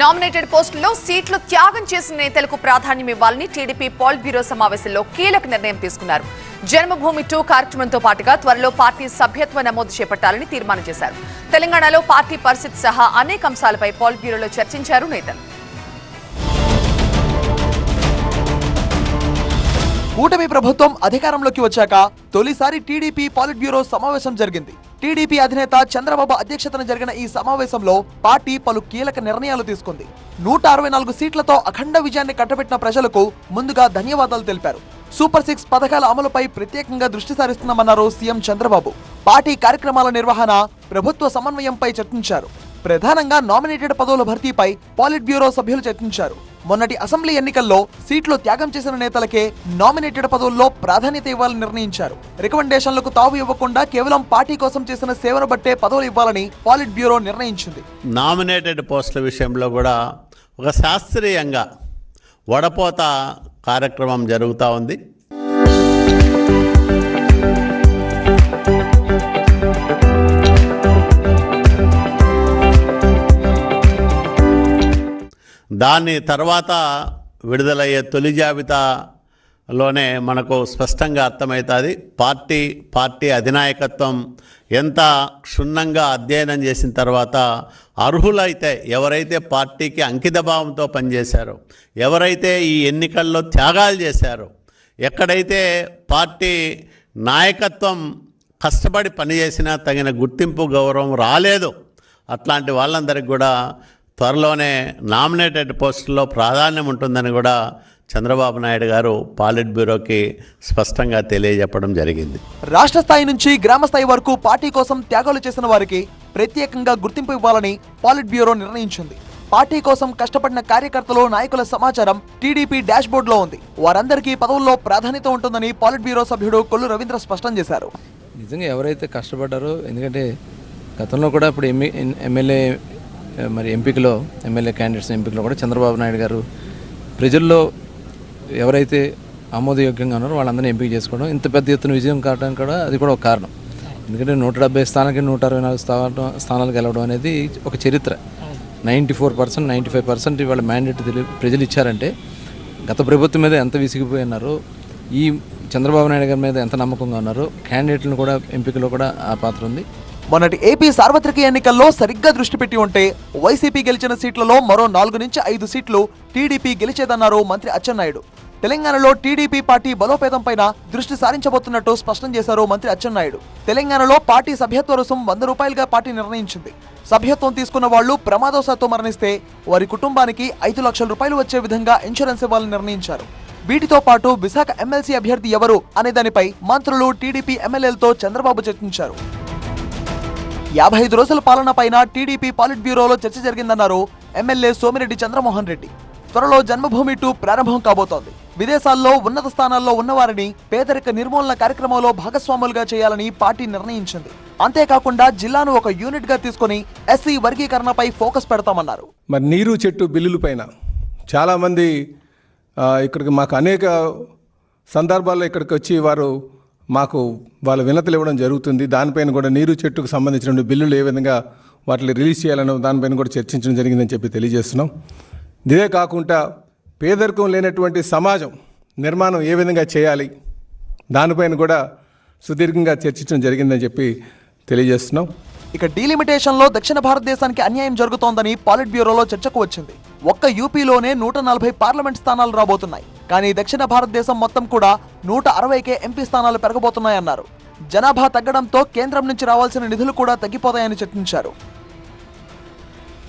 Nominated పోస్టుల్లో సీట్లు త్యాగం చేసిన నేతలకు ప్రాధాన్యం ఇవ్వాలని టీడీపీ పాల్ బ్యూరో సమావేశంలో కీలక నిర్ణయం తీసుకున్నారు. జన్మభూమి టూ కార్యక్రమంతో పాటుగా త్వరలో పార్టీ సభ్యత్వ నమోదు చేపట్టాలని తీర్మానం చేశారు. తెలంగాణలో పార్టీ పరిస్థితి సహా అనేక అంశాలపై పాల్ బ్యూరోలో చర్చించారు నేతలు. కూటమి ప్రభుత్వం అధికారంలోకి వచ్చాక తొలిసారి టీడీపీ పాలిట్ బ్యూరో సమావేశం జరిగింది. టీడీపీ అధినేత చంద్రబాబు అధ్యక్షతన జరిగిన ఈ సమావేశంలో పార్టీ పలు కీలక నిర్ణయాలు తీసుకుంది. నూట అరవై నాలుగు సీట్లతో అఖండ విజయాన్ని కట్టబెట్టిన ప్రజలకు ముందుగా ధన్యవాదాలు తెలిపారు. సూపర్ సిక్స్ పథకాల అమలుపై ప్రత్యేకంగా దృష్టి సారిస్తున్నామన్నారు సీఎం చంద్రబాబు. పార్టీ కార్యక్రమాల నిర్వహణ ప్రభుత్వ సమన్వయంపై చర్చించారు. ప్రధానంగా నామినేటెడ్ పదవుల భర్తీపై పాలిట్ బ్యూరో సభ్యులు చర్చించారు. మొన్నటి అసెంబ్లీ ఎన్నికల్లో సీట్లు త్యాగం చేసిన నేతలకే నామినేటెడ్ పదవుల్లో ప్రాధాన్యత ఇవ్వాలని నిర్ణయించారు. రికమెండేషన్లకు తావు ఇవ్వకుండా కేవలం పార్టీ కోసం చేసిన సేవను బట్టే పదవులు ఇవ్వాలని పాలిట్ బ్యూరో నిర్ణయించింది. నామినేటెడ్ పోస్టుల విషయంలో కూడా ఒక శాస్త్రీయంగా వడపోత కార్యక్రమం జరుగుతూ ఉంది. దాని తర్వాత విడుదలయ్యే తొలి జాబితాలోనే మనకు స్పష్టంగా అర్థమవుతుంది. పార్టీ పార్టీ అధినాయకత్వం ఎంత క్షుణ్ణంగా అధ్యయనం చేసిన తర్వాత అర్హులైతే ఎవరైతే పార్టీకి అంకితభావంతో పనిచేశారో ఎవరైతే ఈ ఎన్నికల్లో త్యాగాలు చేశారో ఎక్కడైతే పార్టీ నాయకత్వం కష్టపడి పనిచేసినా తగిన గుర్తింపు గౌరవం రాలేదు అట్లాంటి వాళ్ళందరికీ కూడా త్వరలోనే నామినేటెడ్ పోస్టుల్లో ప్రాధాన్యం ఉంటుందని కూడా చంద్రబాబు నాయుడు గారు పాలిట్ బ్యూరోకి స్పష్టంగా తెలియజెప్పడం జరిగింది. రాష్ట్ర స్థాయి నుంచి గ్రామ స్థాయి వరకు పార్టీ కోసం త్యాగాలు చేసిన వారికి ప్రత్యేకంగా గుర్తింపు ఇవ్వాలని పాలిట్ బ్యూరో నిర్ణయించింది. పార్టీ కోసం కష్టపడిన కార్యకర్తలు నాయకుల సమాచారం టీడీపీ డాష్ బోర్డులో ఉంది. వారందరికీ పదవుల్లో ప్రాధాన్యత ఉంటుందని పాలిట్ బ్యూరో సభ్యుడు కొల్లు రవీంద్ర స్పష్టం చేశారు. నిజంగా ఎవరైతే కష్టపడ్డారో ఎందుకంటే గతంలో కూడా ఇప్పుడు ఎమ్మె ఎమ్మెల్యే మరి ఎంపికలో ఎమ్మెల్యే క్యాండిడేట్స్ ఎంపికలో కూడా చంద్రబాబు నాయుడు గారు ప్రజల్లో ఎవరైతే ఆమోదయోగ్యంగా ఉన్నారో వాళ్ళందరినీ ఎంపిక చేసుకోవడం ఇంత పెద్ద ఎత్తున విజయం కావడానికి కూడా అది కూడా ఒక కారణం. ఎందుకంటే నూట డెబ్బై స్థానాలకి నూట అరవై నాలుగు స్థానాలు స్థానాలు గెలవడం అనేది ఒక చరిత్ర. Ninety four percent ninety five percent ఇవాళ మ్యాండేట్ ప్రజలు ఇచ్చారంటే గత ప్రభుత్వం మీద ఎంత విసిగిపోయి ఉన్నారో ఈ చంద్రబాబు నాయుడు గారి మీద ఎంత నమ్మకంగా ఉన్నారో క్యాండిడేట్లను కూడా ఎంపికలో కూడా ఆ పాత్ర ఉంది. మొన్నటి ఏపీ సార్వత్రిక ఎన్నికల్లో సరిగ్గా దృష్టి పెట్టి ఉంటే వైసీపీ గెలిచిన సీట్లలో మరో నాలుగు నుంచి ఐదు సీట్లు టీడీపీ గెలిచేదన్నారు మంత్రి అచ్చెన్నాయుడు. తెలంగాణలో టీడీపీ పార్టీ బలోపేతం పైన దృష్టి సారించబోతున్నట్టు స్పష్టం చేశారు మంత్రి అచ్చెన్నాయుడు. తెలంగాణలో పార్టీ సభ్యత్వ రుసం వంద రూపాయలుగా పార్టీ నిర్ణయించింది. సభ్యత్వం తీసుకున్న వాళ్ళు ప్రమాదవశాత్తు మరణిస్తే వారి కుటుంబానికి ఐదు లక్షల రూపాయలు వచ్చే విధంగా ఇన్సూరెన్స్ ఇవ్వాలని నిర్ణయించారు. వీటితో పాటు విశాఖ ఎమ్మెల్సీ అభ్యర్థి ఎవరు అనే దానిపై మంత్రులు టీడీపీ ఎమ్మెల్యేలతో చంద్రబాబు చర్చించారు. యాభై ఐదు రోజుల పాలన పైన టీడీపీ పాలిట్ బ్యూరోలో చర్చ జరిగిందన్నారు ఎమ్మెల్యే సోమిరెడ్డి చంద్రమోహన్ రెడ్డి. త్వరలో జన్మభూమి టూ ప్రారంభం కాబోతోంది. విదేశాల్లో ఉన్నత స్థానాల్లో ఉన్నవారిని పేదరిక నిర్మూలన కార్యక్రమంలో భాగస్వాములుగా చేయాలని పార్టీ నిర్ణయించింది. అంతేకాకుండా జిల్లాను ఒక యూనిట్గా తీసుకుని ఎస్సీ వర్గీకరణపై ఫోకస్ పెడతామన్నారు. మరి నీరు చెట్టు బిల్లుల పైన చాలామంది ఇక్కడికి మాకు అనేక సందర్భాల్లో ఇక్కడికి వచ్చి వారు మాకు వాళ్ళు వినతులు ఇవ్వడం జరుగుతుంది. దానిపైన కూడా నీరు చెట్టుకు సంబంధించిన బిల్లులు ఏ విధంగా వాటిని రిలీజ్ చేయాలనో దానిపైన కూడా చర్చించడం జరిగిందని చెప్పి తెలియజేస్తున్నాం. ఇదే కాకుండా పేదరికం లేనటువంటి సమాజం నిర్మాణం ఏ విధంగా చేయాలి దానిపైన కూడా సుదీర్ఘంగా చర్చించడం జరిగిందని చెప్పి తెలియజేస్తున్నాం. ఇక డీలిమిటేషన్లో దక్షిణ భారతదేశానికి అన్యాయం జరుగుతోందని పాలిట్ బ్యూరోలో చర్చకు వచ్చింది. ఒక్క యూపీలోనే నూట నలభై పార్లమెంట్ స్థానాలు రాబోతున్నాయి. కానీ దక్షిణ భారతదేశం మొత్తం కూడా నూట అరవైకే ఎంపీ స్థానాలు పెరగబోతున్నాయన్నారు. జనాభా తగ్గడంతో కేంద్రం నుంచి రావాల్సిన నిధులు కూడా తగ్గిపోతాయని చర్చించారు.